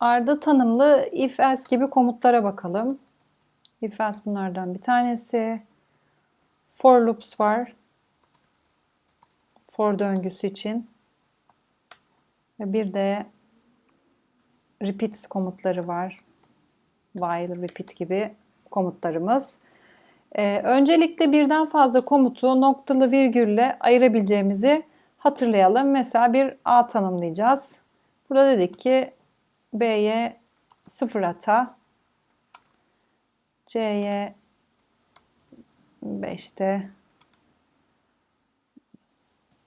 Arda tanımlı if else gibi komutlara bakalım. If else bunlardan bir tanesi. For loops var. For döngüsü için. Ve bir de repeat komutları var. While, repeat gibi komutlarımız. Ee, öncelikle birden fazla komutu noktalı virgülle ayırabileceğimizi hatırlayalım. Mesela bir A tanımlayacağız. Burada dedik ki B'ye 0 ata, C'ye 5'te,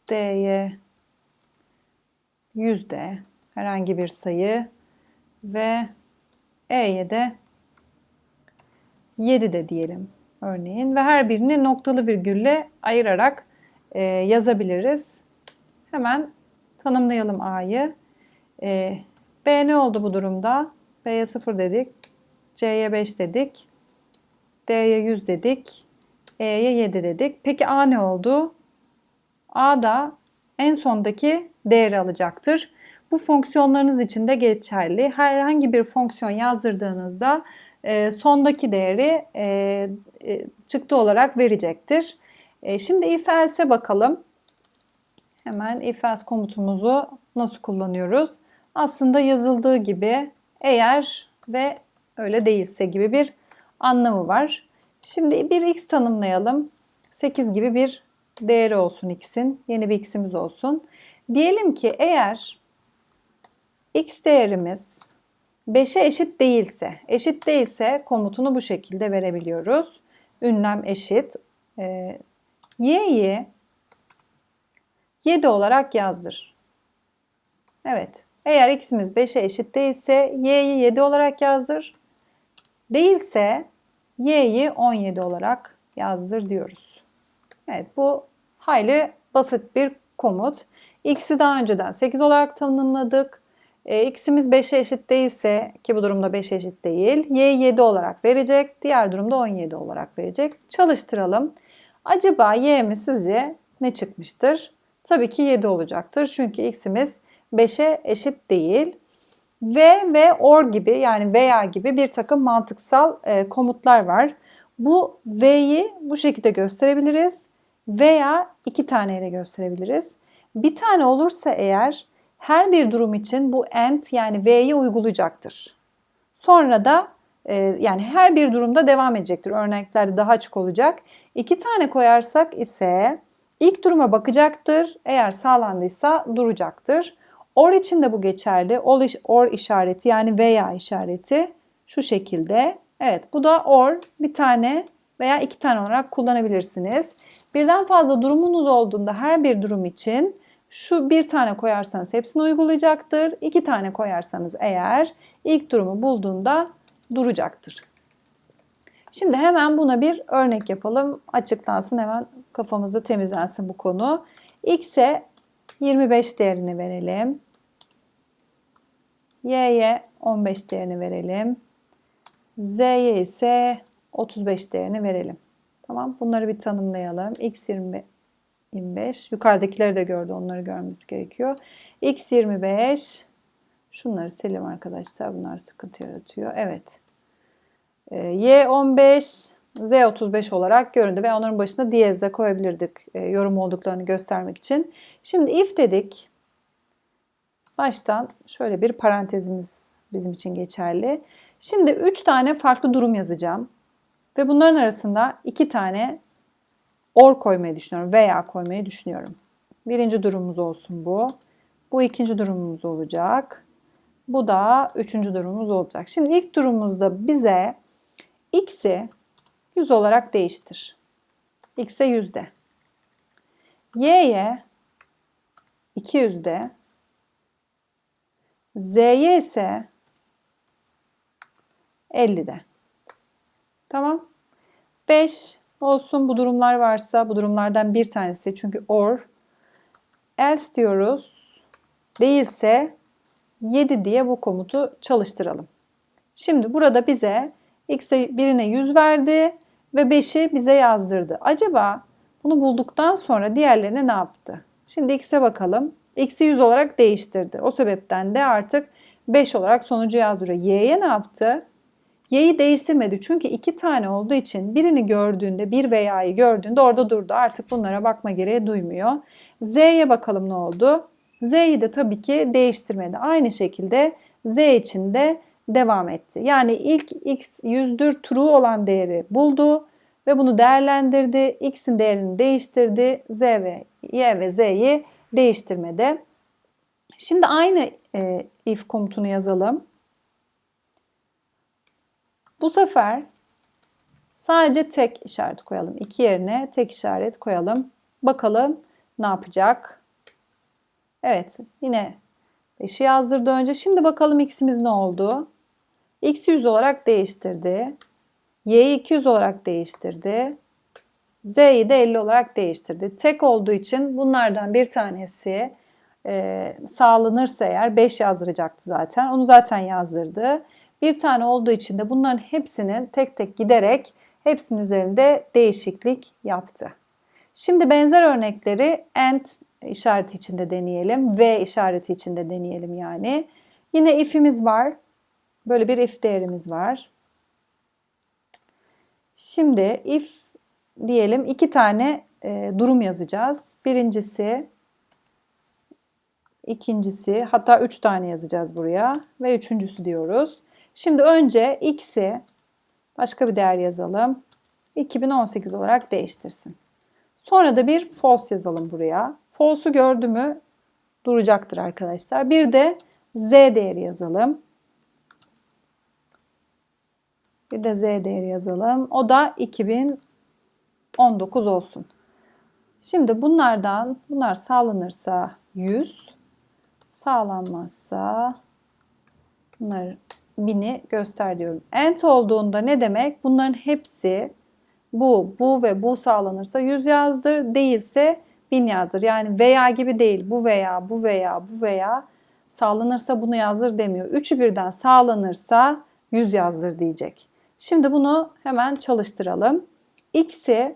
D'ye 100'de herhangi bir sayı ve E'ye de 7 de diyelim örneğin ve her birini noktalı virgülle ayırarak e, yazabiliriz. Hemen tanımlayalım A'yı. E, B ne oldu bu durumda? B'ye 0 dedik. C'ye 5 dedik. D'ye 100 dedik. E'ye 7 dedik. Peki A ne oldu? A da en sondaki değeri alacaktır. Bu fonksiyonlarınız için de geçerli. Herhangi bir fonksiyon yazdırdığınızda e, sondaki değeri e, e, çıktı olarak verecektir. E, şimdi if else'e bakalım. Hemen if else komutumuzu nasıl kullanıyoruz? Aslında yazıldığı gibi eğer ve öyle değilse gibi bir anlamı var. Şimdi bir x tanımlayalım. 8 gibi bir değeri olsun x'in. Yeni bir x'imiz olsun. Diyelim ki eğer x değerimiz 5'e eşit değilse, eşit değilse komutunu bu şekilde verebiliyoruz. Ünlem eşit. E, y'yi 7 olarak yazdır. Evet. Eğer x'imiz 5'e eşit değilse y'yi 7 olarak yazdır. Değilse y'yi 17 olarak yazdır diyoruz. Evet bu hayli basit bir komut. X'i daha önceden 8 olarak tanımladık. E, x'imiz 5'e eşit değilse ki bu durumda 5'e eşit değil. Y 7 olarak verecek. Diğer durumda 17 olarak verecek. Çalıştıralım. Acaba y'miz sizce ne çıkmıştır? Tabii ki 7 olacaktır. Çünkü x'imiz 5'e eşit değil. Ve ve or gibi yani veya gibi bir takım mantıksal e, komutlar var. Bu ve'yi bu şekilde gösterebiliriz veya iki taneyle gösterebiliriz. Bir tane olursa eğer her bir durum için bu and yani V'yi uygulayacaktır. Sonra da e, yani her bir durumda devam edecektir. Örneklerde daha açık olacak. İki tane koyarsak ise ilk duruma bakacaktır. Eğer sağlandıysa duracaktır. Or için de bu geçerli. Or, işareti yani veya işareti şu şekilde. Evet bu da or bir tane veya iki tane olarak kullanabilirsiniz. Birden fazla durumunuz olduğunda her bir durum için şu bir tane koyarsanız hepsini uygulayacaktır. İki tane koyarsanız eğer ilk durumu bulduğunda duracaktır. Şimdi hemen buna bir örnek yapalım. Açıklansın hemen kafamızda temizlensin bu konu. X'e 25 değerini verelim. Y'ye 15 değerini verelim. Z'ye ise 35 değerini verelim. Tamam bunları bir tanımlayalım. X 20, 25. Yukarıdakileri de gördü. Onları görmesi gerekiyor. X 25. Şunları silelim arkadaşlar. Bunlar sıkıntı yaratıyor. Evet. Ee, y 15. Z 35 olarak göründü ve onların başına diyez de koyabilirdik e, yorum olduklarını göstermek için. Şimdi if dedik. Baştan şöyle bir parantezimiz bizim için geçerli. Şimdi 3 tane farklı durum yazacağım. Ve bunların arasında 2 tane or koymayı düşünüyorum veya koymayı düşünüyorum. Birinci durumumuz olsun bu. Bu ikinci durumumuz olacak. Bu da üçüncü durumumuz olacak. Şimdi ilk durumumuzda bize x'i 100 olarak değiştir. x'e 100'de. y'ye 200'de. z'ye ise 50'de. Tamam. 5 olsun bu durumlar varsa bu durumlardan bir tanesi çünkü or else diyoruz. Değilse 7 diye bu komutu çalıştıralım. Şimdi burada bize x'e birine 100 verdi ve 5'i bize yazdırdı. Acaba bunu bulduktan sonra diğerlerine ne yaptı? Şimdi x'e bakalım. x'i 100 olarak değiştirdi. O sebepten de artık 5 olarak sonucu yazdırıyor. Y'ye ne yaptı? Y'yi değiştirmedi çünkü iki tane olduğu için birini gördüğünde bir veya'yı gördüğünde orada durdu. Artık bunlara bakma gereği duymuyor. Z'ye bakalım ne oldu? Z'yi de tabii ki değiştirmedi. Aynı şekilde Z için de devam etti. Yani ilk x yüzdür true olan değeri buldu ve bunu değerlendirdi. X'in değerini değiştirdi. Z ve Y ve Z'yi değiştirmedi. Şimdi aynı e, if komutunu yazalım. Bu sefer sadece tek işaret koyalım. İki yerine tek işaret koyalım. Bakalım ne yapacak? Evet yine 5'i yazdırdı önce. Şimdi bakalım x'imiz ne oldu? x 100 olarak değiştirdi. y'yi 200 olarak değiştirdi. z'yi de 50 olarak değiştirdi. Tek olduğu için bunlardan bir tanesi e, sağlanırsa eğer 5 yazdıracaktı zaten. Onu zaten yazdırdı. Bir tane olduğu için de bunların hepsinin tek tek giderek hepsinin üzerinde değişiklik yaptı. Şimdi benzer örnekleri and işareti içinde deneyelim. V işareti içinde deneyelim yani. Yine if'imiz var. Böyle bir if değerimiz var. Şimdi if diyelim iki tane e, durum yazacağız. Birincisi, ikincisi hatta üç tane yazacağız buraya ve üçüncüsü diyoruz. Şimdi önce x'i başka bir değer yazalım. 2018 olarak değiştirsin. Sonra da bir false yazalım buraya. False'u gördü mü duracaktır arkadaşlar. Bir de z değeri yazalım. Bir de z değeri yazalım. O da 2019 olsun. Şimdi bunlardan bunlar sağlanırsa 100, sağlanmazsa bunlar 1000'i göster diyorum. End olduğunda ne demek? Bunların hepsi bu, bu ve bu sağlanırsa 100 yazdır. Değilse 1000 yazdır. Yani veya gibi değil. Bu veya, bu veya, bu veya sağlanırsa bunu yazdır demiyor. Üçü birden sağlanırsa 100 yazdır diyecek. Şimdi bunu hemen çalıştıralım. X'i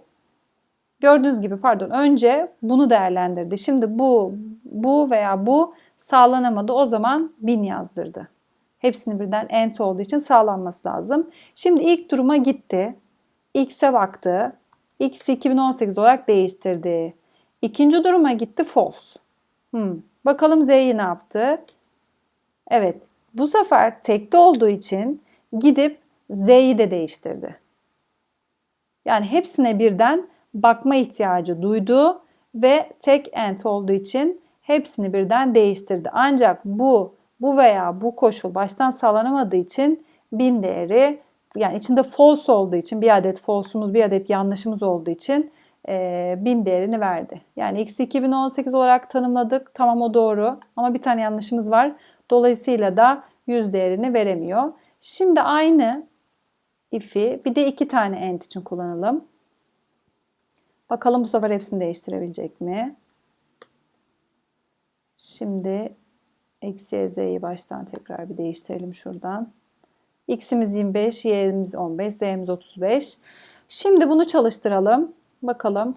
gördüğünüz gibi pardon önce bunu değerlendirdi. Şimdi bu, bu veya bu sağlanamadı. O zaman 1000 yazdırdı. Hepsini birden ent olduğu için sağlanması lazım. Şimdi ilk duruma gitti. X'e baktı. X'i 2018 olarak değiştirdi. İkinci duruma gitti false. Hmm. Bakalım Z'yi ne yaptı? Evet bu sefer tekte olduğu için gidip Z'yi de değiştirdi. Yani hepsine birden bakma ihtiyacı duydu ve tek end olduğu için hepsini birden değiştirdi. Ancak bu bu veya bu koşul baştan sağlanamadığı için bin değeri yani içinde false olduğu için bir adet false'umuz bir adet yanlışımız olduğu için e, bin değerini verdi. Yani x 2018 olarak tanımladık. Tamam o doğru ama bir tane yanlışımız var. Dolayısıyla da 100 değerini veremiyor. Şimdi aynı if'i bir de iki tane end için kullanalım. Bakalım bu sefer hepsini değiştirebilecek mi? Şimdi eksi z'yi baştan tekrar bir değiştirelim şuradan. X'imiz 25, Y'imiz 15, Z'imiz 35. Şimdi bunu çalıştıralım. Bakalım.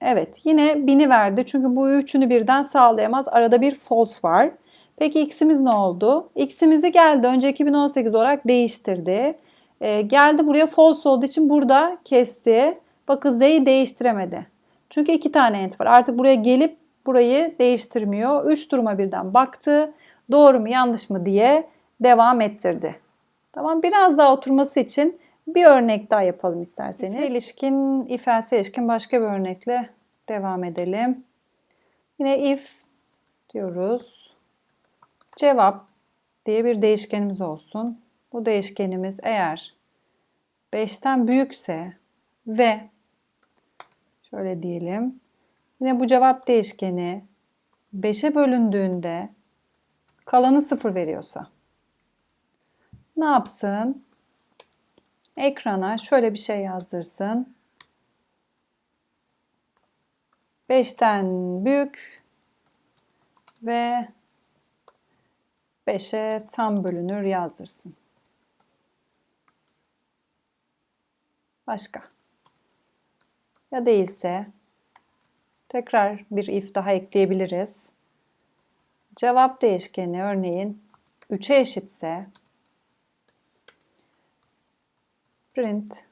Evet yine 1000'i verdi. Çünkü bu üçünü birden sağlayamaz. Arada bir false var. Peki x'imiz ne oldu? x'imizi geldi. Önce 2018 olarak değiştirdi. Ee, geldi buraya false olduğu için burada kesti. Bakın z'yi değiştiremedi. Çünkü iki tane ent var. Artık buraya gelip burayı değiştirmiyor. Üç duruma birden baktı. Doğru mu yanlış mı diye devam ettirdi. Tamam biraz daha oturması için bir örnek daha yapalım isterseniz. If ilişkin, if else ilişkin başka bir örnekle devam edelim. Yine if diyoruz. Cevap diye bir değişkenimiz olsun. Bu değişkenimiz eğer 5'ten büyükse ve şöyle diyelim. Yine bu cevap değişkeni 5'e bölündüğünde kalanı 0 veriyorsa ne yapsın? Ekrana şöyle bir şey yazdırsın. 5'ten büyük ve 5'e tam bölünür yazdırsın. Başka. Ya değilse tekrar bir if daha ekleyebiliriz. Cevap değişkeni örneğin 3'e eşitse print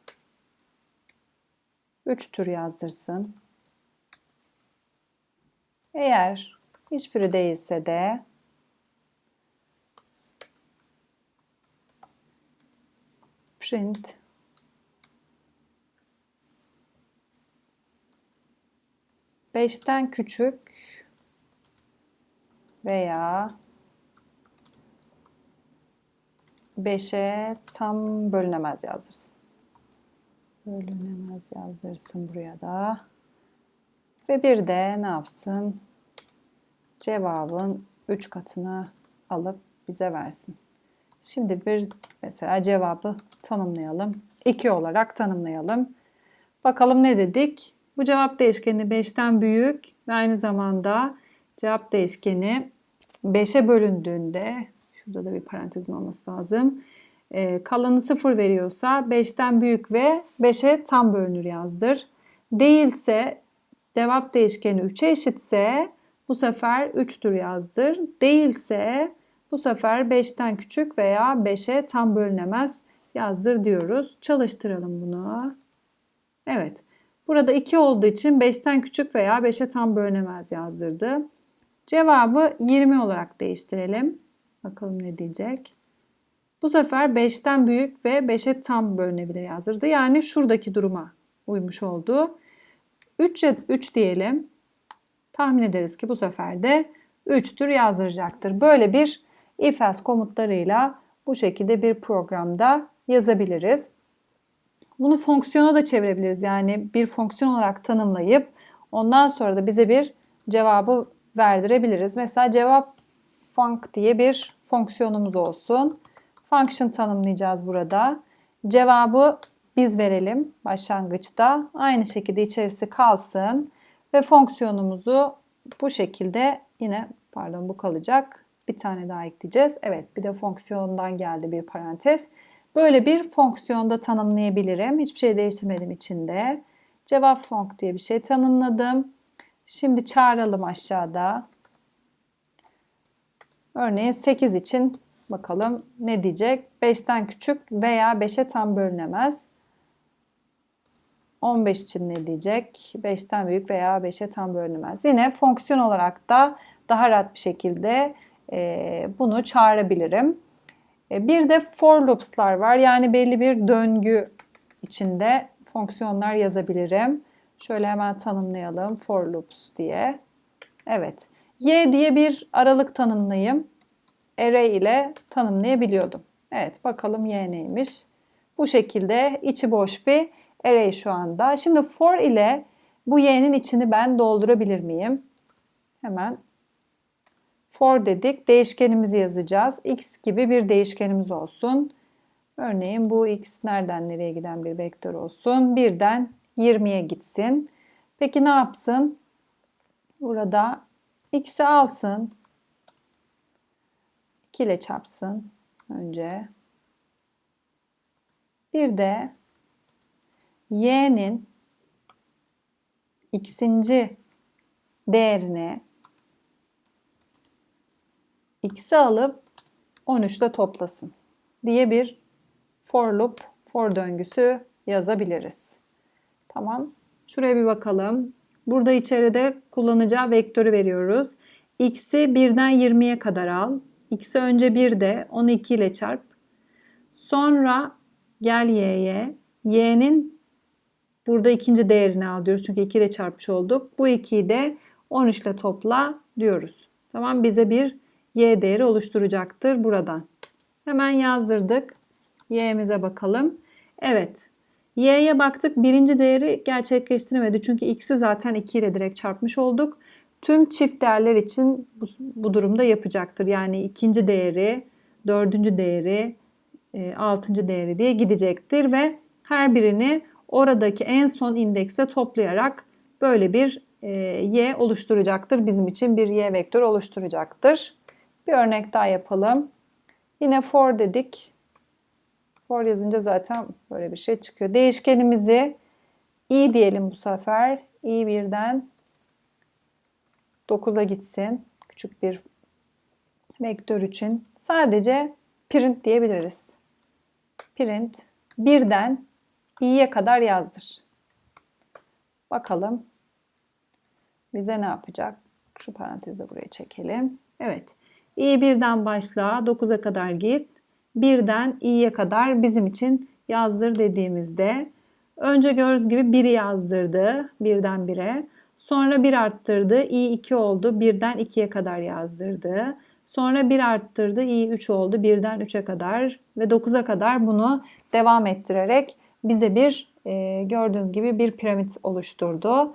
3 tür yazdırsın. Eğer hiçbiri değilse de print beşten küçük veya 5'e tam bölünemez yazdırsın. Bölünemez yazdırsın buraya da. Ve bir de ne yapsın? Cevabın 3 katını alıp bize versin. Şimdi bir mesela cevabı tanımlayalım. 2 olarak tanımlayalım. Bakalım ne dedik? Bu cevap değişkeni 5'ten büyük ve aynı zamanda cevap değişkeni 5'e bölündüğünde şurada da bir parantez olması lazım. E, kalanı 0 veriyorsa 5'ten büyük ve 5'e tam bölünür yazdır. Değilse cevap değişkeni 3'e eşitse bu sefer 3'tür yazdır. Değilse bu sefer 5'ten küçük veya 5'e tam bölünemez yazdır diyoruz. Çalıştıralım bunu. Evet. Burada 2 olduğu için 5'ten küçük veya 5'e tam bölünemez yazdırdı. Cevabı 20 olarak değiştirelim. Bakalım ne diyecek. Bu sefer 5'ten büyük ve 5'e tam bölünebilir yazdırdı. Yani şuradaki duruma uymuş oldu. 3, 3 diyelim. Tahmin ederiz ki bu sefer de 3'tür yazdıracaktır. Böyle bir if else komutlarıyla bu şekilde bir programda yazabiliriz. Bunu fonksiyona da çevirebiliriz. Yani bir fonksiyon olarak tanımlayıp ondan sonra da bize bir cevabı verdirebiliriz. Mesela cevap func diye bir fonksiyonumuz olsun. Function tanımlayacağız burada. Cevabı biz verelim başlangıçta. Aynı şekilde içerisi kalsın ve fonksiyonumuzu bu şekilde yine pardon bu kalacak. Bir tane daha ekleyeceğiz. Evet bir de fonksiyondan geldi bir parantez. Böyle bir fonksiyonda tanımlayabilirim. Hiçbir şey değiştirmedim içinde. Cevap fonk diye bir şey tanımladım. Şimdi çağıralım aşağıda. Örneğin 8 için bakalım ne diyecek? 5'ten küçük veya 5'e tam bölünemez. 15 için ne diyecek? 5'ten büyük veya 5'e tam bölünemez. Yine fonksiyon olarak da daha rahat bir şekilde e, bunu çağırabilirim. E, bir de for loops'lar var. Yani belli bir döngü içinde fonksiyonlar yazabilirim. Şöyle hemen tanımlayalım for loops diye. Evet. Y diye bir aralık tanımlayayım. Array ile tanımlayabiliyordum. Evet bakalım Y neymiş. Bu şekilde içi boş bir array şu anda. Şimdi for ile bu y'nin içini ben doldurabilir miyim? Hemen for dedik. Değişkenimizi yazacağız. x gibi bir değişkenimiz olsun. Örneğin bu x nereden nereye giden bir vektör olsun. Birden 20'ye gitsin. Peki ne yapsın? Burada x'i alsın. 2 ile çarpsın önce. Bir de y'nin x'inci değerini x'i alıp 13 ile toplasın diye bir for loop, for döngüsü yazabiliriz. Tamam. Şuraya bir bakalım. Burada içeride kullanacağı vektörü veriyoruz. X'i 1'den 20'ye kadar al. X'i önce 1 de onu 2 ile çarp. Sonra gel y'ye. Y'nin burada ikinci değerini al diyoruz. Çünkü 2 ile çarpmış olduk. Bu 2'yi de 13 ile topla diyoruz. Tamam bize bir y değeri oluşturacaktır buradan. Hemen yazdırdık. y'mize bakalım. Evet. y'ye baktık. Birinci değeri gerçekleştiremedi. Çünkü x'i zaten 2 ile direkt çarpmış olduk. Tüm çift değerler için bu, bu durumda yapacaktır. Yani ikinci değeri, dördüncü değeri, e, altıncı değeri diye gidecektir ve her birini oradaki en son indekste toplayarak böyle bir e, y oluşturacaktır. Bizim için bir y vektörü oluşturacaktır. Bir örnek daha yapalım. Yine for dedik. For yazınca zaten böyle bir şey çıkıyor. Değişkenimizi i diyelim bu sefer. i birden 9'a gitsin. Küçük bir vektör için sadece print diyebiliriz. Print birden i'ye kadar yazdır. Bakalım bize ne yapacak? Şu parantezi buraya çekelim. Evet. i birden başla 9'a kadar git. Birden i'ye kadar bizim için yazdır dediğimizde önce gördüğünüz gibi 1'i yazdırdı. Birden 1'e. Sonra 1 arttırdı. i 2 oldu. Birden 2'ye kadar yazdırdı. Sonra 1 arttırdı. i 3 oldu. Birden 3'e kadar ve 9'a kadar bunu devam ettirerek bize bir e, gördüğünüz gibi bir piramit oluşturdu.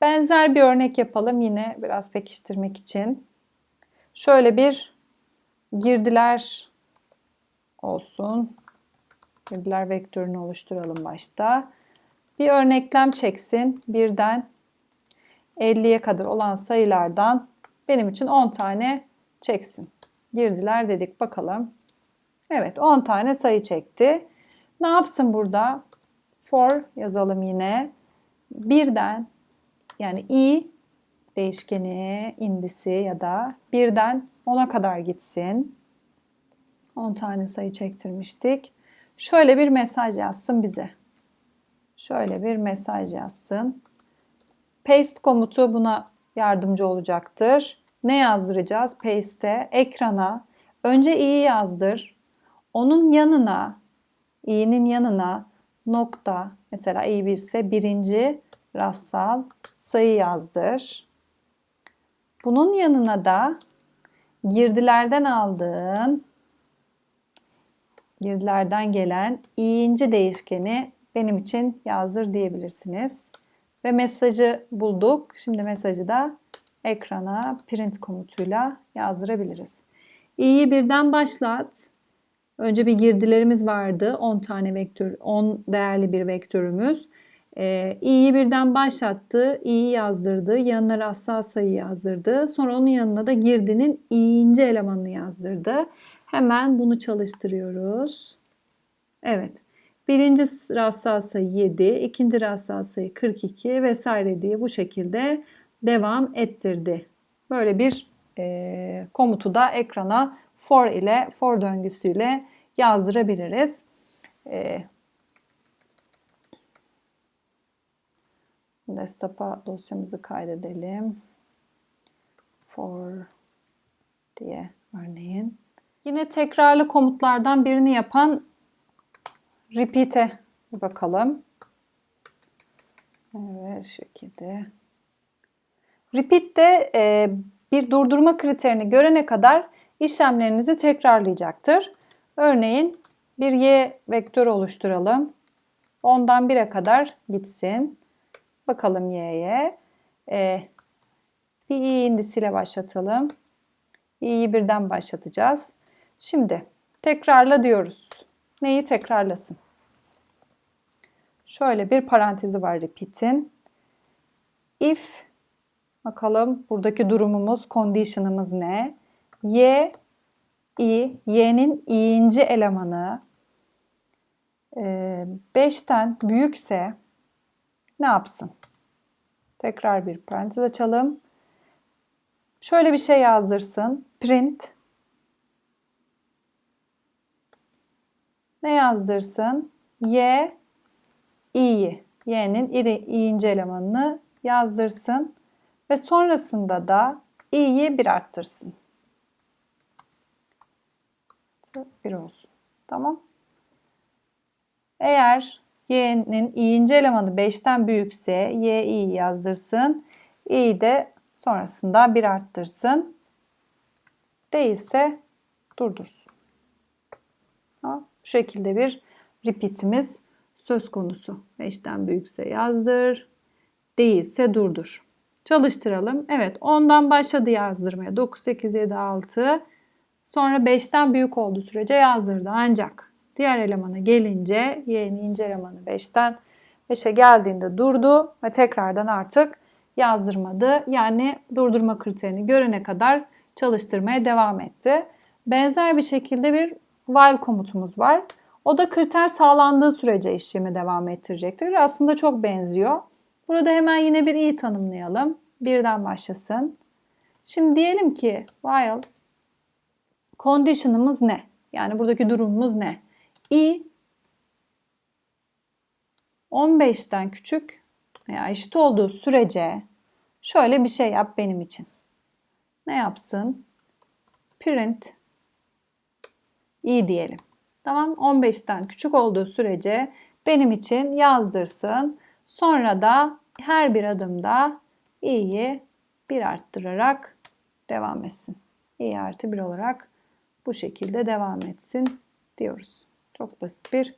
Benzer bir örnek yapalım yine biraz pekiştirmek için. Şöyle bir girdiler olsun. Girdiler vektörünü oluşturalım başta. Bir örneklem çeksin. Birden 50'ye kadar olan sayılardan benim için 10 tane çeksin. Girdiler dedik bakalım. Evet 10 tane sayı çekti. Ne yapsın burada? For yazalım yine. Birden yani i değişkeni, indisi ya da birden 10'a kadar gitsin. 10 tane sayı çektirmiştik. Şöyle bir mesaj yazsın bize. Şöyle bir mesaj yazsın. Paste komutu buna yardımcı olacaktır. Ne yazdıracağız? Paste'e ekrana önce i'yi yazdır. Onun yanına i'nin yanına nokta mesela i1 ise birinci rastsal sayı yazdır. Bunun yanına da girdilerden aldığın girdilerden gelen i'inci değişkeni benim için yazdır diyebilirsiniz. Ve mesajı bulduk. Şimdi mesajı da ekrana print komutuyla yazdırabiliriz. i'yi birden başlat. Önce bir girdilerimiz vardı. 10 tane vektör, 10 değerli bir vektörümüz. Ee, i'yi birden başlattı, i'yi yazdırdı, yanına rastsal sayı yazdırdı. Sonra onun yanına da girdinin i'inci elemanını yazdırdı. Hemen bunu çalıştırıyoruz. Evet. Birinci rastsal sayı 7, ikinci rastsal sayı 42 vesaire diye bu şekilde devam ettirdi. Böyle bir e, komutu da ekrana for ile for döngüsüyle yazdırabiliriz. E, desktop'a dosyamızı kaydedelim. For diye örneğin. Yine tekrarlı komutlardan birini yapan repeat'e bakalım. Evet şekilde. Repeat de e, bir durdurma kriterini görene kadar işlemlerinizi tekrarlayacaktır. Örneğin bir y vektörü oluşturalım. 10'dan 1'e kadar gitsin. Bakalım y'ye. E, bir i indisiyle başlatalım. i'yi birden başlatacağız. Şimdi tekrarla diyoruz. Neyi tekrarlasın? Şöyle bir parantezi var repeat'in. If bakalım buradaki durumumuz, condition'ımız ne? Y i, y'nin i'inci elemanı 5'ten büyükse ne yapsın? Tekrar bir parantez açalım. Şöyle bir şey yazdırsın. Print ne yazdırsın? Y i'yi, y'nin i'inci elemanını yazdırsın ve sonrasında da i'yi bir arttırsın. 1 olsun. Tamam. Eğer y'nin i'inci elemanı 5'ten büyükse y i yazdırsın. i de sonrasında bir arttırsın. Değilse durdursun. Bu şekilde bir repeat'imiz söz konusu. 5'ten büyükse yazdır. Değilse durdur. Çalıştıralım. Evet 10'dan başladı yazdırmaya. 9, 8, 7, 6. Sonra 5'ten büyük olduğu sürece yazdırdı. Ancak diğer elemana gelince y'nin ince elemanı 5'ten 5'e geldiğinde durdu ve tekrardan artık yazdırmadı. Yani durdurma kriterini görene kadar çalıştırmaya devam etti. Benzer bir şekilde bir while komutumuz var. O da kriter sağlandığı sürece işlemi devam ettirecektir. Aslında çok benziyor. Burada hemen yine bir i tanımlayalım. Birden başlasın. Şimdi diyelim ki while condition'ımız ne? Yani buradaki durumumuz ne? i 15'ten küçük veya eşit olduğu sürece şöyle bir şey yap benim için. Ne yapsın? Print i diyelim. Tamam 15'ten küçük olduğu sürece benim için yazdırsın. Sonra da her bir adımda i'yi bir arttırarak devam etsin. i artı 1 olarak bu şekilde devam etsin diyoruz. Çok basit bir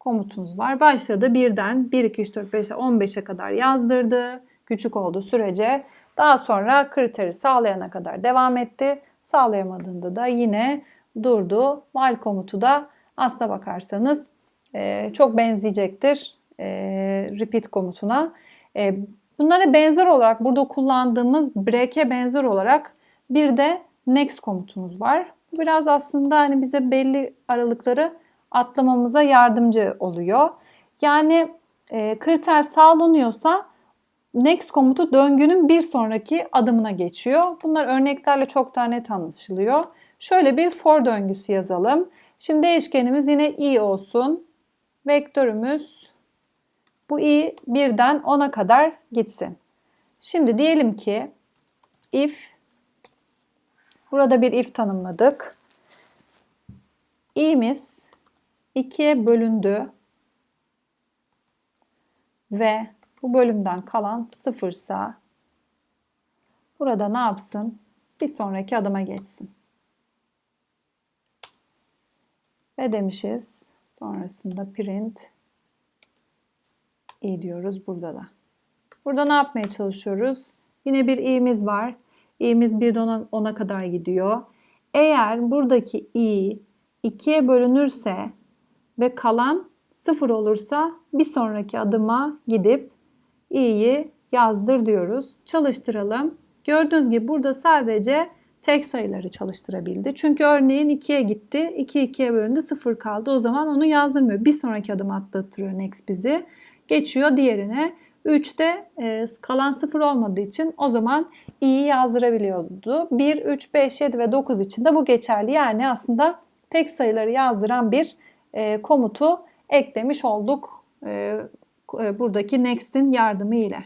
komutumuz var. Başladı birden 1, 2, 3, 4, 5, 15'e kadar yazdırdı. Küçük olduğu sürece daha sonra kriteri sağlayana kadar devam etti. Sağlayamadığında da yine durdu. While komutu da aslına bakarsanız e, çok benzeyecektir e, repeat komutuna. E, bunlara benzer olarak burada kullandığımız break'e benzer olarak bir de next komutumuz var. Bu biraz aslında hani bize belli aralıkları atlamamıza yardımcı oluyor. Yani e, kriter sağlanıyorsa next komutu döngünün bir sonraki adımına geçiyor. Bunlar örneklerle çok daha net anlaşılıyor. Şöyle bir for döngüsü yazalım. Şimdi değişkenimiz yine i olsun. Vektörümüz bu i birden 10'a kadar gitsin. Şimdi diyelim ki if burada bir if tanımladık. i'miz 2'ye bölündü ve bu bölümden kalan sıfırsa burada ne yapsın? Bir sonraki adıma geçsin. Ve demişiz sonrasında print i diyoruz burada da. Burada ne yapmaya çalışıyoruz? Yine bir i'miz var. i'miz 1'den 10'a kadar gidiyor. Eğer buradaki i 2'ye bölünürse ve kalan 0 olursa bir sonraki adıma gidip i'yi yazdır diyoruz. Çalıştıralım. Gördüğünüz gibi burada sadece tek sayıları çalıştırabildi. Çünkü örneğin 2'ye gitti. 2 2'ye bölündü 0 kaldı. O zaman onu yazdırmıyor. Bir sonraki adım atlatırıyor next bizi. Geçiyor diğerine. 3'te e, kalan 0 olmadığı için o zaman i'yi yazdırabiliyordu. 1, 3, 5, 7 ve 9 için de bu geçerli. Yani aslında tek sayıları yazdıran bir e, komutu eklemiş olduk e, buradaki next'in yardımı ile.